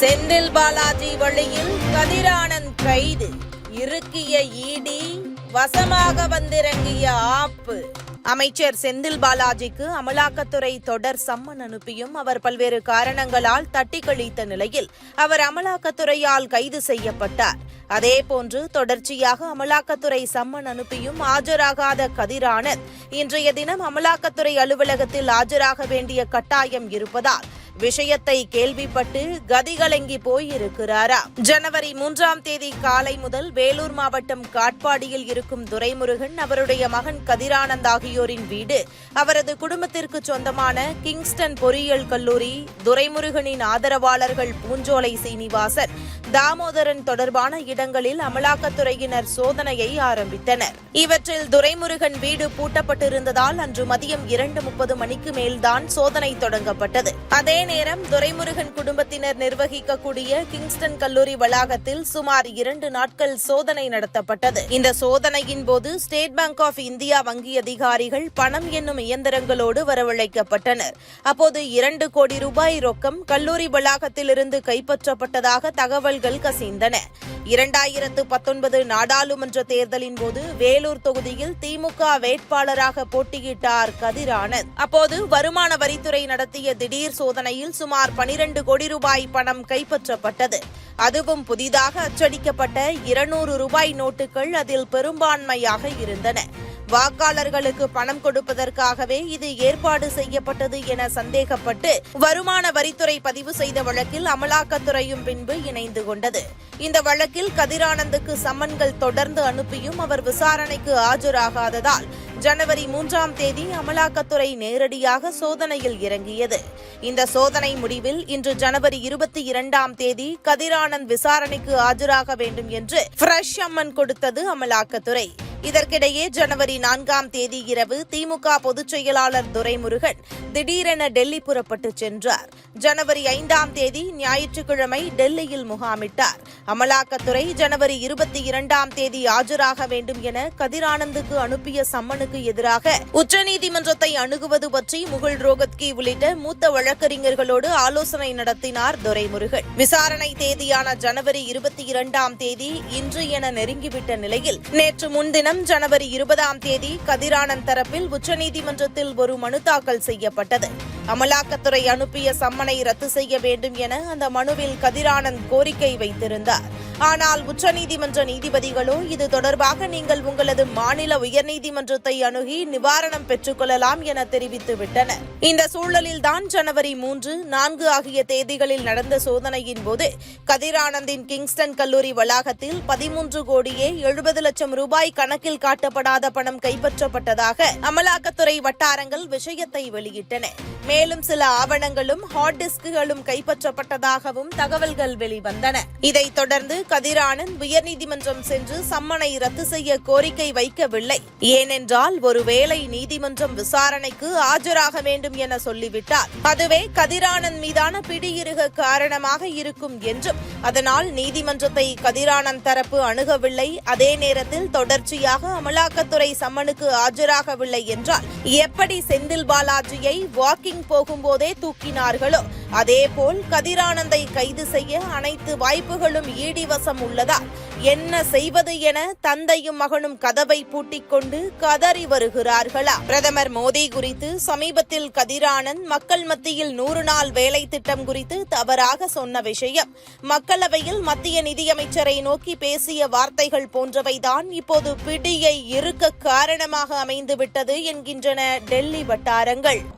செந்தில் பாலாஜி வழியில் கதிரானந்த் கைது. இறுக்கிய ஈடி வசமாக வந்திறங்கிய ஆப்பு. அமைச்சர் செந்தில் பாலாஜிக்கு அமலாக்கத்துறை தொடர் சம்மன் அனுப்பியும் அவர் பல்வேறு காரணங்களால் தட்டி கழித்த நிலையில் அவர் அமலாக்கத்துறையால் கைது செய்யப்பட்டார். அதேபோன்று தொடர்ச்சியாக அமலாக்கத்துறை சம்மன் அனுப்பியும் ஆஜராகாத கதிரானந்த் இன்றைய தினம் அமலாக்கத்துறை அலுவலகத்தில் ஆஜராக வேண்டிய கட்டாயம் இருப்பதால் விஷயத்தை கேள்விப்பட்டு கதிகலங்கி போயிருக்கிறாராம் ஜனவரி மூன்றாம் தேதி காலை முதல் வேலூர் மாவட்டம் காட்பாடியில் இருக்கும் துரைமுருகன் அவருடைய மகன் கதிரானந்த் ஆகியோரின் வீடு அவரது குடும்பத்திற்கு சொந்தமான கிங்ஸ்டன் பொறியியல் கல்லூரி துரைமுருகனின் ஆதரவாளர்கள் பூஞ்சோலை சீனிவாசன் தாமோதரன் தொடர்பான இடங்களில் அமலாக்கத்துறையினர் சோதனையை ஆரம்பித்தனர். இவற்றில் துரைமுருகன் வீடு பூட்டப்பட்டிருந்ததால் அன்று மதியம் இரண்டு முப்பது மணிக்கு மேல்தான் சோதனை தொடங்கப்பட்டது. அதே நேரம் துரைமுருகன் குடும்பத்தினர் நிர்வகிக்கக்கூடிய கிங்ஸ்டன் கல்லூரி வளாகத்தில் சுமார் இரண்டு நாட்கள் சோதனை நடத்தப்பட்டது. இந்த சோதனையின் போது ஸ்டேட் பேங்க் ஆஃப் இந்தியா வங்கி அதிகாரிகள் பணம் என்னும் இயந்திரங்களோடு வரவழைக்கப்பட்டனர். அப்போது இரண்டு கோடி ரூபாய் ரொக்கம் கல்லூரி வளாகத்திலிருந்து கைப்பற்றப்பட்டதாக தகவல் தகவல்கள் கசிந்தன. இரண்டாயிரத்து பத்தொன்பது நாடாளுமன்ற தேர்தலின் போது வேலூர் தொகுதியில் திமுக வேட்பாளராக போட்டியிட்டார் கதிரானந்த் அப்போது வருமான வரித்துறை நடத்திய திடீர் சோதனையில் சுமார் பனிரண்டு கோடி ரூபாய் பணம் கைப்பற்றப்பட்டது. அதுவும் புதிதாக அச்சடிக்கப்பட்ட இருநூறு ரூபாய் நோட்டுகள் அதில் பெரும்பான்மையாக இருந்தன. வாக்காளர்களுக்கு பணம் கொடுப்பதற்காகவே இது ஏற்பாடு செய்யப்பட்டது என சந்தேகப்பட்டு வருமான வரித்துறை பதிவு செய்த வழக்கில் அமலாக்கத்துறையும் பின்பு இணைந்து கொண்டது. இந்த வழக்கில் கதிரானந்துக்கு சம்மன்கள் தொடர்ந்து அனுப்பியும் அவர் விசாரணைக்கு ஆஜராகாததால் ஜனவரி மூன்றாம் தேதி அமலாக்கத்துறை நேரடியாக சோதனையில் இறங்கியது. இந்த சோதனை முடிவில் இன்று ஜனவரி இருபத்தி இரண்டாம் தேதி கதிரானந்த் விசாரணைக்கு ஆஜராக வேண்டும் என்று ஃப்ரெஷ் அம்மன் கொடுத்தது அமலாக்கத்துறை. இதற்கிடையே ஜனவரி நான்காம் தேதி இரவு திமுக பொதுச் செயலாளர் துரைமுருகன் திடீரென டெல்லி புறப்பட்டு சென்றார். ஜனவரி ஐந்தாம் தேதி ஞாயிற்றுக்கிழமை டெல்லியில் முகாமிட்டார். அமலாக்கத்துறை ஜனவரி இருபத்தி இரண்டாம் தேதி ஆஜராக வேண்டும் என கதிரானந்துக்கு அனுப்பிய சம்மனுக்கு எதிராக உச்சநீதிமன்றத்தை அணுகுவது பற்றி முகுல் ரோகத்கி உள்ளிட்ட மூத்த வழக்கறிஞர்களோடு ஆலோசனை நடத்தினார் துரைமுருகன். விசாரணை தேதியான ஜனவரி இருபத்தி இரண்டாம் தேதி இன்று என நெருங்கிவிட்ட நிலையில் நேற்று முன்தினம் ஜனவரி இருபதாம் தேதி கதிரானந்த் தரப்பில் உச்சநீதிமன்றத்தில் ஒரு மனு தாக்கல் செய்யப்பட்டது. அமலாக்கத்துறை அனுப்பிய சம்மனை ரத்து செய்ய வேண்டும் என அந்த மனுவில் கதிரானந்த் கோரிக்கை வைத்திருந்தார். ஆனால் உச்சநீதிமன்ற நீதிபதிகளோ இது தொடர்பாக நீங்கள் உங்களது மாநில உயர்நீதிமன்றத்தை அணுகி நிவாரணம் பெற்றுக்கொள்ளலாம் என தெரிவித்து விட்டனர் இந்த சூழலில்தான் ஜனவரி மூன்று நான்கு ஆகிய தேதிகளில் நடந்த சோதனையின் போது கதிரானந்தின் கிங்ஸ்டன் கல்லூரி வளாகத்தில் பதிமூன்று கோடியே எழுபது லட்சம் ரூபாய் கணக்கில் காட்டப்படாத பணம் கைப்பற்றப்பட்டதாக அமலாக்கத்துறை வட்டாரங்கள் விஷயத்தை வெளியிட்டன. மேலும் சில ஆவணங்களும் ஹார்ட் டிஸ்குகளும் கைப்பற்றப்பட்டதாகவும் தகவல்கள் வெளிவந்தன. இதைத் தொடர்ந்து கதிரானந்த் உயர்நீதிமன்றம் சென்று சம்மனை ரத்து செய்ய கோரிக்கை வைக்கவில்லை. ஏனென்றால் ஒருவேளை நீதிமன்றம் விசாரணைக்கு ஆஜராக வேண்டும் என சொல்லிவிட்டார். அதுவே கதிரானந்த் மீதான பிடியிருக காரணமாக இருக்கும் என்றும் அதனால் நீதிமன்றத்தை கதிரானந்த் தரப்பு அணுகவில்லை. அதே நேரத்தில் தொடர்ச்சியாக அமலாக்கத்துறை சம்மனுக்கு ஆஜராகவில்லை என்றால் எப்படி செந்தில் பாலாஜியை வாக்கிங் போகும்போதே தூக்கினார்களோ அதேபோல் கதிரானந்தை கைது செய்ய அனைத்து வாய்ப்புகளும் ஈடிவசம் உள்ளதா உள்ளதால் என்ன செய்வது என தந்தையும் மகனும் கதவை பூட்டிக் கொண்டு கதறி வருகிறார்களா? பிரதமர் மோடி குறித்து சமீபத்தில் கதிரானந்த் மக்கள் மத்தியில் நூறு நாள் வேலை திட்டம் குறித்து தவறாக சொன்ன விஷயம். மக்களவையில் மத்திய நிதியமைச்சரை நோக்கி பேசிய வார்த்தைகள் போன்றவைதான் இப்போது பிடியை இருக்க காரணமாக அமைந்துவிட்டது என்கின்றன டெல்லி வட்டாரங்கள்.